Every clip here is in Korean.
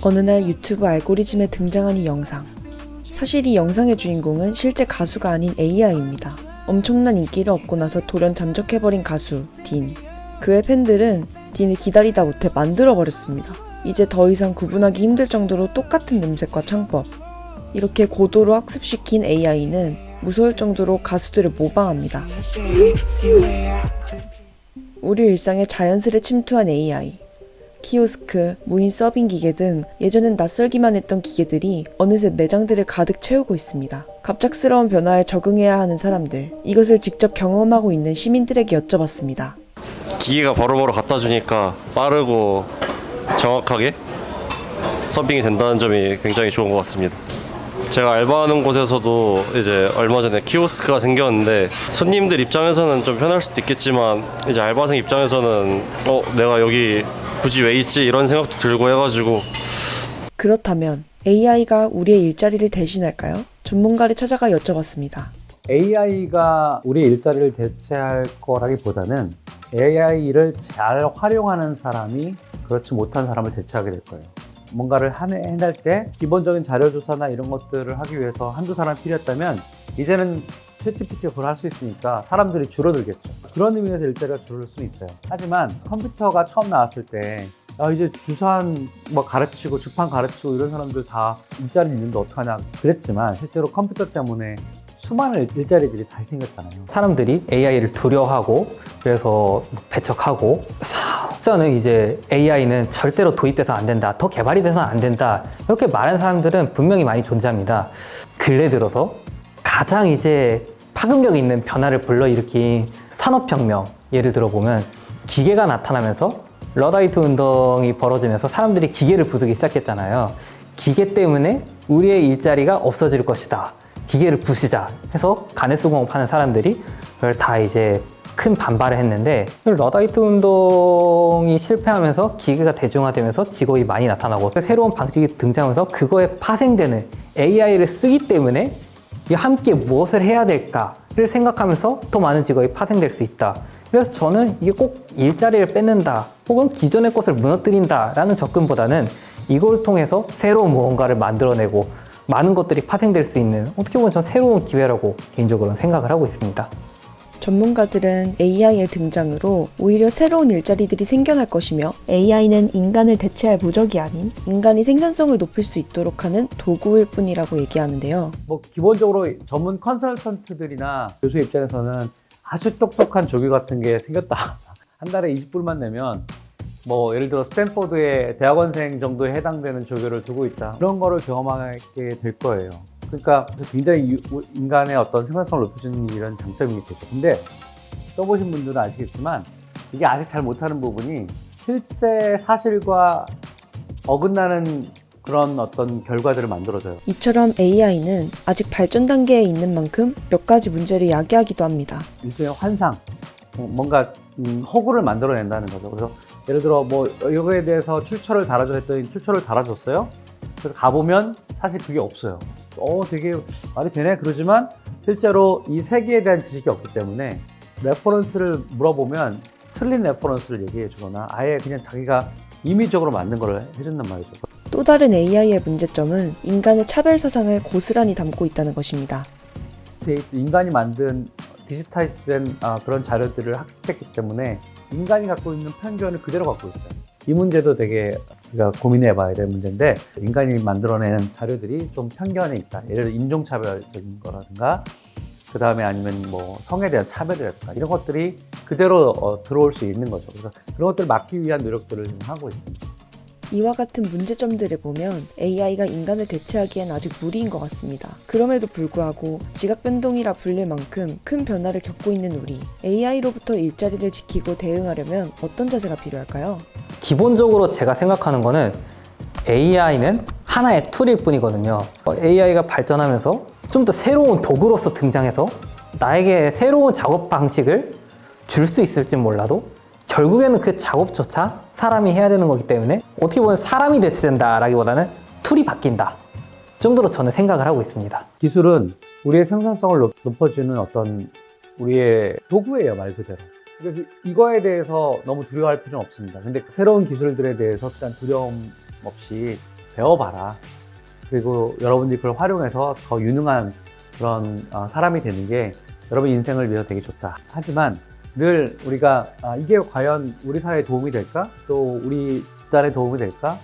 어느 날 유튜브 알고리즘에 등장한 이 영상. 사실 이 영상의 주인공은 실제 가수가 아닌 AI입니다. 엄청난 인기를 얻고 나서 돌연 잠적해버린 가수, 딘. 그의 팬들은 딘을 기다리다 못해 만들어버렸습니다. 이제 더 이상 구분하기 힘들 정도로 똑같은 음색과 창법. 이렇게 고도로 학습시킨 AI는 무서울 정도로 가수들을 모방합니다. 우리 일상에 자연스레 침투한 AI. 키오스크, 무인 서빙 기계 등 예전엔 낯설기만 했던 기계들이 어느새 매장들을 가득 채우고 있습니다. 갑작스러운 변화에 적응해야 하는 사람들, 이것을 직접 경험하고 있는 시민들에게 여쭤봤습니다. 기계가 바로바로 갖다 주니까 빠르고 정확하게 서빙이 된다는 점이 굉장히 좋은 것 같습니다. 제가 알바하는 곳에서도 이제 얼마 전에 키오스크가 생겼는데 손님들 입장에서는 좀 편할 수도 있겠지만 이제 알바생 입장에서는 어 내가 여기 굳이 왜 있지 이런 생각도 들고 해가지고 그렇다면 AI가 우리의 일자리를 대신할까요? 전문가를 찾아가 여쭤봤습니다. AI가 우리의 일자리를 대체할 거라기보다는 AI를 잘 활용하는 사람이 그렇지 못한 사람을 대체하게 될 거예요. 뭔가를 한- 해낼 때 기본적인 자료 조사나 이런 것들을 하기 위해서 한두 사람 필요했다면 이제는 챗GPT가 그걸 할 수 있으니까 사람들이 줄어들겠죠. 그런 의미에서 일자리가 줄을 수는 있어요. 하지만 컴퓨터가 처음 나왔을 때 아, 이제 주산 뭐 가르치고 주판 가르치고 이런 사람들 다 일자리 있는데 어떡하냐 그랬지만 실제로 컴퓨터 때문에 수많은 일- 일자리들이 다시 생겼잖아요. 사람들이 AI를 두려워하고 그래서 배척하고 사업자는 이제 AI는 절대로 도입돼서 안 된다, 더 개발이 돼서 안 된다 이렇게 말하는 사람들은 분명히 많이 존재합니다. 근래 들어서 가장 이제 파급력 있는 변화를 불러일으킨 산업혁명 예를 들어보면 기계가 나타나면서 러다이트 운동이 벌어지면서 사람들이 기계를 부수기 시작했잖아요. 기계 때문에 우리의 일자리가 없어질 것이다. 기계를 부수자 해서 가내수공업 하는 사람들이 그걸 다 이제 큰 반발을 했는데 러다이트 운동이 실패하면서 기계가 대중화되면서 직업이 많이 나타나고 새로운 방식이 등장하면서 그거에 파생되는 AI를 쓰기 때문에 이 함께 무엇을 해야 될까를 생각하면서 더 많은 직업이 파생될 수 있다. 그래서 저는 이게 꼭 일자리를 뺏는다 혹은 기존의 것을 무너뜨린다 라는 접근보다는 이걸 통해서 새로운 무언가를 만들어내고 많은 것들이 파생될 수 있는 어떻게 보면 전 새로운 기회라고 개인적으로는 생각을 하고 있습니다. 전문가들은 AI의 등장으로 오히려 새로운 일자리들이 생겨날 것이며 AI는 인간을 대체할 무적이 아닌 인간이 생산성을 높일 수 있도록 하는 도구일 뿐이라고 얘기하는데요. 뭐 기본적으로 전문 컨설턴트들이나 교수 입장에서는 아주 똑똑한 조교 같은 게 생겼다. 한 달에 20불만 내면 뭐 예를 들어 스탠포드의 대학원생 정도에 해당되는 조교를 두고 있다. 그런 거를 경험하게 될 거예요. 그러니까 굉장히 유- 인간의 어떤 생산성을 높여주는 이런 장점이 되죠. 근데 써보신 분들은 아시겠지만 이게 아직 잘 못하는 부분이 실제 사실과 어긋나는 그런 어떤 결과들을 만들어줘요. 이처럼 AI는 아직 발전 단계에 있는 만큼 몇 가지 문제를 야기하기도 합니다. 일종의 환상, 어, 뭔가 음, 허구를 만들어낸다는 거죠. 그래서 예를 들어 뭐 이거에 대해서 출처를 달아줘 했더니 출처를 달아줬어요. 그래서 가보면 사실 그게 없어요. 어, 되게 말이 되네 그러지만 실제로 이 세계에 대한 지식이 없기 때문에 레퍼런스를 물어보면 틀린 레퍼런스를 얘기해 주거나 아예 그냥 자기가 임의적으로 만든 걸 해준단 말이죠. 또 다른 AI의 문제점은 인간의 차별 사상을 고스란히 담고 있다는 것입니다. 데이터, 인간이 만든 디지타이즈된 아, 그런 자료들을 학습했기 때문에 인간이 갖고 있는 편견을 그대로 갖고 있어요. 이 문제도 되게 우리가 고민해 봐야 될 문제인데 인간이 만들어낸 자료들이 좀 편견에 있다. 예를 들어 인종차별적인 거라든가 그 다음에 아니면 뭐 성에 대한 차별이라든가 이런 것들이 그대로 어, 들어올 수 있는 거죠. 그래서 그런 것들을 막기 위한 노력들을 지금 하고 있습니다. 이와 같은 문제점들을 보면 AI가 인간을 대체하기엔 아직 무리인 것 같습니다. 그럼에도 불구하고 지각 변동이라 불릴 만큼 큰 변화를 겪고 있는 우리 AI로부터 일자리를 지키고 대응하려면 어떤 자세가 필요할까요? 기본적으로 제가 생각하는 거는 AI는 하나의 툴일 뿐이거든요. AI가 발전하면서 좀 더 새로운 도구로서 등장해서 나에게 새로운 작업 방식을 줄 수 있을지 몰라도 결국에는 그 작업조차 사람이 해야 되는 거기 때문에 어떻게 보면 사람이 대체된다라기보다는 툴이 바뀐다 정도로 저는 생각을 하고 있습니다. 기술은 우리의 생산성을 높- 높여주는 어떤 우리의 도구예요 말 그대로 이거에 대해서 너무 두려워할 필요는 없습니다. 근데 새로운 기술들에 대해서 일단 두려움 없이 배워봐라. 그리고 여러분들이 그걸 활용해서 더 유능한 그런 어, 사람이 되는 게 여러분 인생을 위해서 되게 좋다. 하지만 늘 우리가 아, 이게 과연 우리 사회에 도움이 될까? 또 우리 집단에 도움이 될까?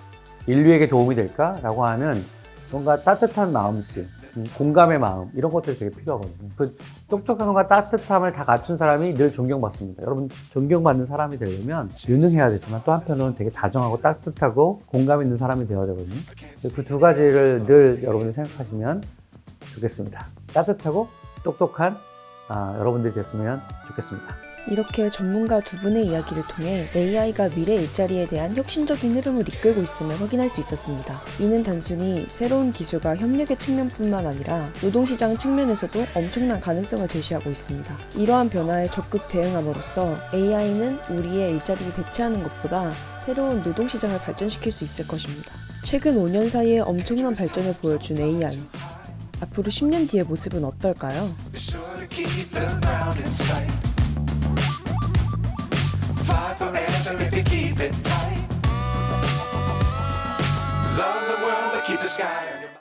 인류에게 도움이 될까? 라고 하는 뭔가 따뜻한 마음씨, 음, 공감의 마음 이런 것들이 되게 필요하거든요. 그 똑똑함과 따뜻함을 다 갖춘 사람이 늘 존경받습니다. 여러분 존경받는 사람이 되려면 유능해야 되지만 또 한편으로는 되게 다정하고 따뜻하고 공감 있는 사람이 되어야 되거든요. 그 두 가지를 늘 여러분이 생각하시면 좋겠습니다. 따뜻하고 똑똑한 아, 여러분들이 됐으면 좋겠습니다. 이렇게 전문가 두 분의 이야기를 통해 AI가 미래 일자리에 대한 혁신적인 흐름을 이끌고 있음을 확인할 수 있었습니다. 이는 단순히 새로운 기술과 협력의 측면뿐만 아니라 노동시장 측면에서도 엄청난 가능성을 제시하고 있습니다. 이러한 변화에 적극 대응함으로써 AI는 우리의 일자리를 대체하는 것보다 새로운 노동시장을 발전시킬 수 있을 것입니다. 최근 5년 사이에 엄청난 발전을 보여준 AI. 앞으로 10년 뒤의 모습은 어떨까요? Fly forever if you keep it tight. Love the world, but keep the sky